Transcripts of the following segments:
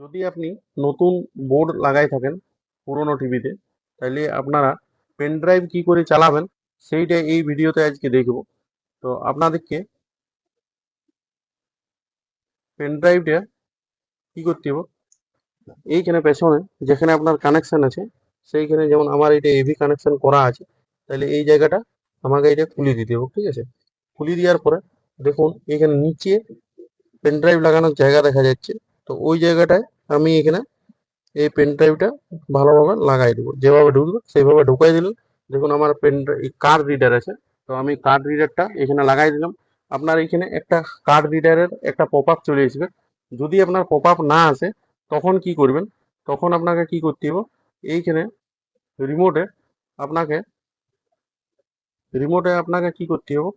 যদি আপনি নতুন বোর্ড লাগাই থাকেন পুরোনো টিভিতে তাহলে আপনারা পেন ড্রাইভ কী করে চালাবেন সেইটা এই ভিডিওতে আজকে দেখব। তো আপনাদেরকে পেন ড্রাইভটা কী করতে হবে এইখানে পেছনে যেখানে আপনার কানেকশন আছে, সেইখানে যেমন আমার এটা এভি কানেকশন করা আছে তাহলে এই জায়গাটা আমাকে এটা খুলে দিতে হবে ঠিক আছে? খুলে দেওয়ার পরে দেখুন এখানে নিচে পেন ড্রাইভ লাগানোর জায়গা দেখা যাচ্ছে। তো ওই জায়গাটায় আমি এখানে এই পেন ড্রাইভটা ভালোভাবে লাগাই দেবো। যেভাবে ঢুকবে, সেইভাবে ঢুকাই দিলাম। দেখুন আমার পেন কার্ড রিডার আছে। তো আমি কার্ড রিডারটা এখানে লাগাই দিলাম। আপনার এখানে একটা কার্ড রিডারের একটা পপ আপ চলে আসবে। যদি আপনার পপ আপ না আসে, তখন কি করবেন? তখন আপনাকে কি করতে হবে এইখানে রিমোটে আপনাকে রিমোটে আপনাকে কি করতে হবে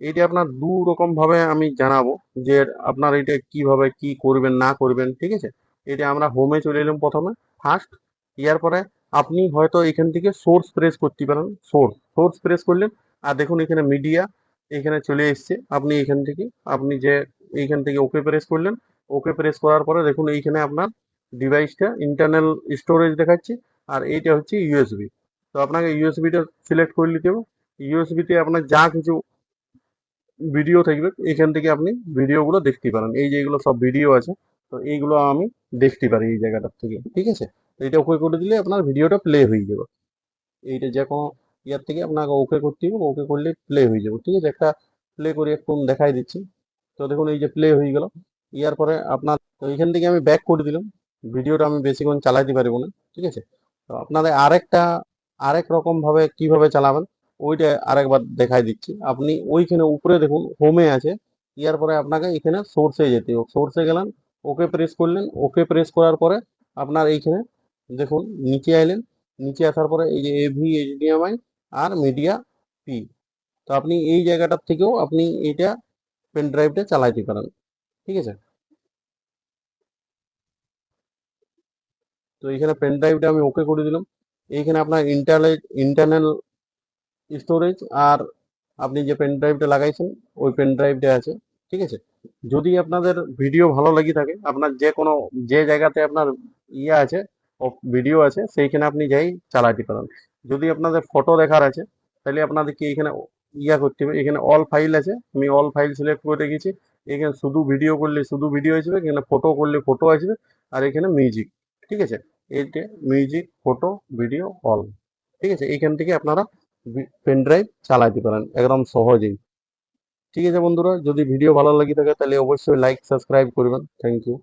এইটা আপনার দু রকম ভাবে আমি জানাব যে আপনার এটা কীভাবে কি করবেন, না করবেন, ঠিক আছে? এটা আমরা হোমে চলে এলাম প্রথমে। ফার্স্ট ইয়ার পরে আপনি হয়তো এখান থেকে সোর্স প্রেস করতে পারেন সোর্স সোর্স প্রেস করলেন, আর দেখুন এখানে মিডিয়া এখানে চলে এসছে। আপনি এখান থেকে, আপনি যে এইখান থেকে ওকে প্রেস করলেন ওকে প্রেস করার পরে দেখুন এইখানে আপনার ডিভাইসটা ইন্টারনাল স্টোরেজ দেখাচ্ছে, আর এইটা হচ্ছে ইউএসবি তো আপনাকে ইউএসবিটা সিলেক্ট করে নিতে হবে। ইউএসবিতে আপনার যা কিছু ভিডিও থাকবে, এখান থেকে আপনি ভিডিওগুলো দেখতে পারেন। এই যে এগুলো সব ভিডিও আছে, তো এইগুলো আমি দেখতে পারি এই জায়গাটার থেকে, ঠিক আছে? তো এটা ওকে করে দিলে আপনার ভিডিওটা প্লে হয়ে যাবে। এইটা যে কোনো ইয়ার থেকে আপনাকে ওকে করতে হবে ওকে করলে প্লে হয়ে যাবে, ঠিক আছে? একটা প্লে করে একটু দেখাই দিচ্ছি। তো দেখুন, এই যে প্লে হয়ে গেল। ইয়ার পরে আপনার, তো এইখান থেকে আমি ব্যাক করে দিলাম। ভিডিওটা আমি বেশিক্ষণ চালাইতে পারব না, ঠিক আছে? তো আপনাদের আরেকটা, আরেক রকম ভাবে কীভাবে চালাবেন? ওইটা আরেকবার দেখাই দিচ্ছি। আপনি ওইখানে উপরে দেখুন হোমে আছে। ইয়ার পরে আপনাকে এখানে সোর্সে যেতে হবে। সোর্সে গেলেন ওকে প্রেস করলেন। ওকে প্রেস করার পরে আপনার এইখানে দেখুন, নিচে আইলেন। নিচে আসার পরে এই যে এভি এইচডিএমআই আর মিডিয়া পি তো আপনি এই জায়গাটার থেকেও আপনি এইটা পেন ড্রাইভটা চালাইতে পারেন। ঠিক আছে? তো এইখানে পেন ড্রাইভটা আমি ওকে করে দিলাম। এইখানে আপনার ইন্টারনেট ইন্টারনাল স্টোরেজ আর আপনি যে পেন ড্রাইভটা লাগাইছেন, ওই পেন ড্রাইভটা আছে, ঠিক আছে? যদি আপনাদের ভিডিও ভালো লাগি থাকে, আপনার যে কোনো, যে জায়গাতে আপনার ইয়ে আছে ভিডিও আছে, সেইখানে আপনি যাই চালাতে পারেন। যদি আপনাদের ফটো দেখার আছে, তাহলে আপনাদেরকে এখানে ইয়া করতে হবে, এখানে অল ফাইল আছে, আমি অল ফাইল সিলেক্ট করে রেখেছি। এখানে শুধু ভিডিও করলে শুধু ভিডিও আসবে, এখানে ফটো করলে ফটো আসবে, আর এখানে মিউজিক ঠিক আছে? এইটা মিউজিক ফটো ভিডিও অল ঠিক আছে? এইখান থেকে আপনারা পেন ড্রাইভ চালাইতে পারেন, একদম সহজেই। ঠিক আছে বন্ধুরা, যদি ভিডিও ভালো লাগে থাকে তাহলে অবশ্যই লাইক সাবস্ক্রাইব করবেন। Thank you